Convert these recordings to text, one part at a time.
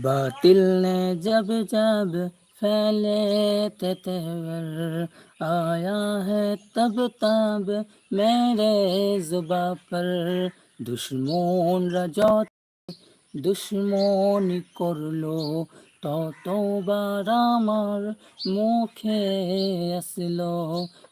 बातिल ने जब जब फैले थे तेवर आया है तब तब मेरे जुबा पर दुश्मन যত দুশ্মনী করলো ততবার আমার মুখে আসলো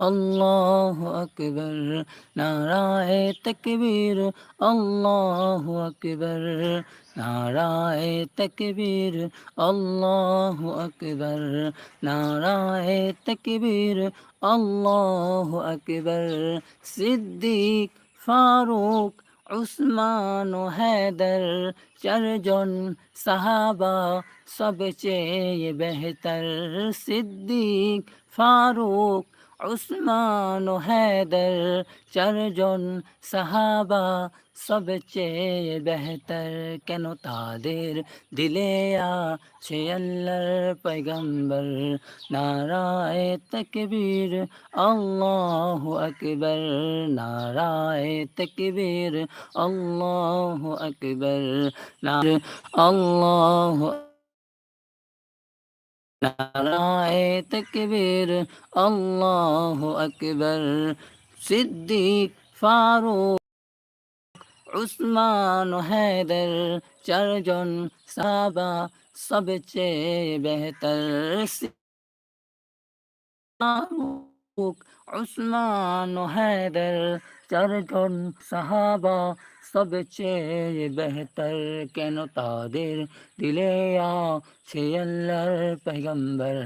अल्लाह अकबर नाराए तकबीर अल्लाह अकबर नाराए तकबीर अल्लाह अकबर नाराए तकबीर अल्लाह अकबर सिद्दीक फारूक উসমান ও হেদর চারজন সাহাবা সবচেয়ে বেহতর সিদ্দিক ফারুক উসমান হেদর চারজন সাহাবা সবচেয়ে বেহতর। কেন তাদের দিলে আছে আল্লাহর পয়গম্বর? নারায় তকবীর, আল্লাহ আকবর। নারায় তকবীর, আল্লাহ আকবর। নার আল্লাহ নারায় তকবীর আল্লাহ আকবর সিদ্দিক ফারুক উসমান হেদর চারজন সাবা সবচেয়ে বেহতর। ফারুক উসমান ও हैदर চারজন সাহাবা সবচেয়ে বেহতর কেন তাদের দিলে আছে আল্লাহর পয়গম্বর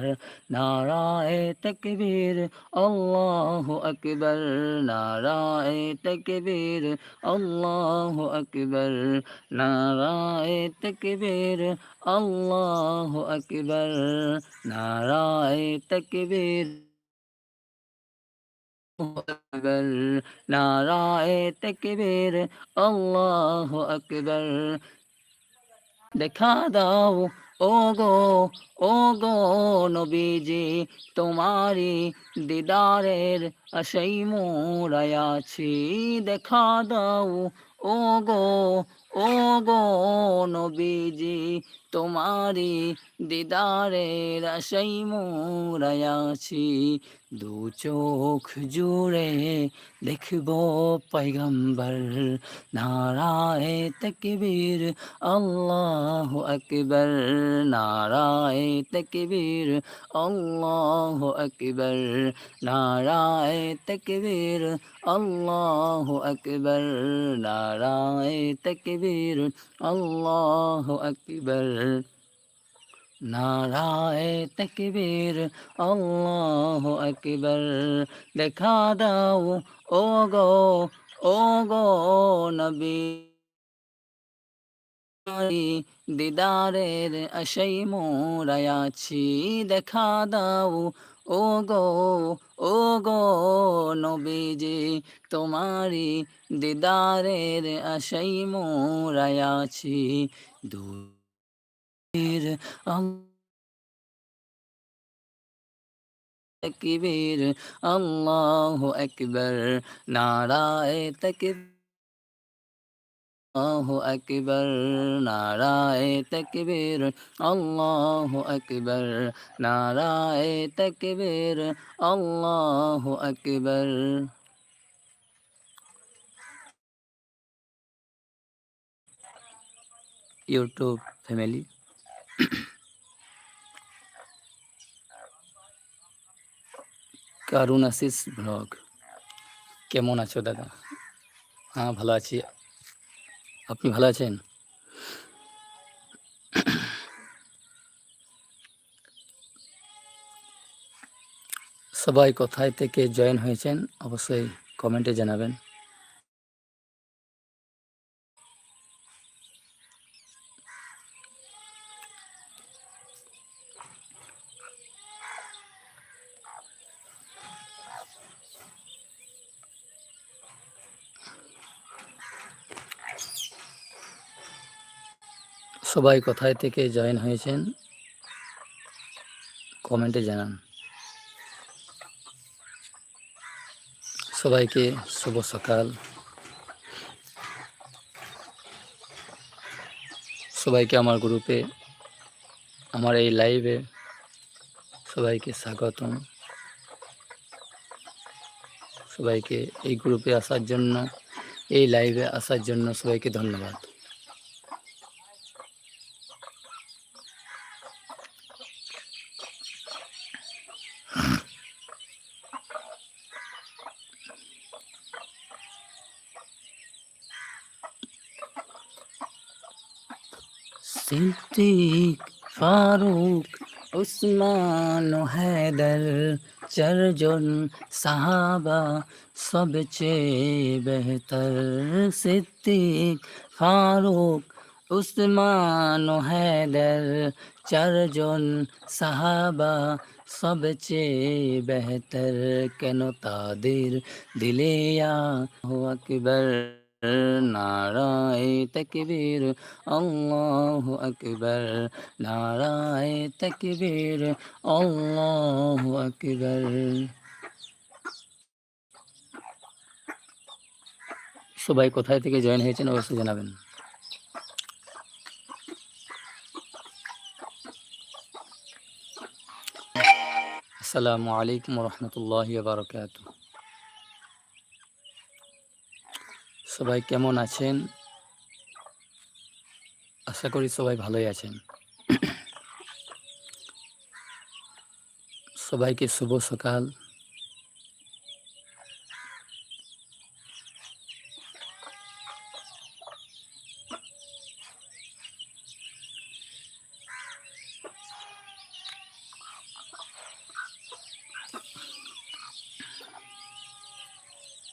নারায় তকবীর আল্লাহু আকবার নারায় তকবীর আল্লাহু আকবার নারায় তকবীর আল্লাহু আকবার নারায় তকবীর আল্লাহু আকবর। দেখা দাও ও গো ও গো নবীজি তোমারি দিদারের আশাই মোরায়াছি দেখা দাও ও গো ও গো নবীজি তোমারি দিদারের আশাই মোরায়াছি দু চোখ জুড়ে দেখব পৈগম্বর নারায় তকবীর, আল্লাহ আকবর। নারায় তকবীর, আল্লাহ আকবর। নারায় তকবীর আল্লাহ আকবর, নারায় তকবীর, আল্লাহ আকবর, নারায় তকবীর, আল্লাহ আকবর। দেখা দাও ও গো ও গো নবী, দিদারের আশাই মোরায়াছি। দেখা দাও ও গো ও গো নবীজি তোমারি দিদারের আশাই মোরায়াছি দূর তকবীর, আল্লাহু আকবার, নারায় তকবীর। আল্লাহু আকবার, নারায় তকবীর, আল্লাহু আকবার, নারায় তকবীর, আল্লাহু আকবার। YouTube family. Karun Ashis blog. কেমন আছো দাদা? হ্যাঁ ভালো আছি। আপনি ভালো আছেন? সবাই কোথায় থেকে জয়েন হয়েছেন অবশ্যই কমেন্টে জানাবেন। সবাই কোথায় থেকে জয়েন হয়েছেন? কমেন্টে জানান। সবাইকে শুভ সকাল। সবাইকে আমার গ্রুপে আমার এই লাইভে সবাইকে স্বাগতম। সবাইকে এই গ্রুপে আসার জন্য, এই লাইভে আসার জন্য সবাইকে ধন্যবাদ। সিদ্দিক ফারুক উসমান ও হায়দার চারজন সাহাবা সবচেয়ে বেহতর সিদ্দিক ফারুক উসমান ও হায়দার চারজন সাহাবা সবচেয়ে বেহতর কেন তাদের দিলে হো আকবর নারায় তকবীর আকবর। নারায় তকবীর আকবর। সবাই কোথায় থেকে জয়েন হয়েছেন অবশ্যই জানাবেন। আসসালামু আলাইকুম রহমতুল্লাহ বারকাত সবাই কেমন আছেন? আশা করি সবাই ভালোই আছেন। সবাইকে শুভ সকাল।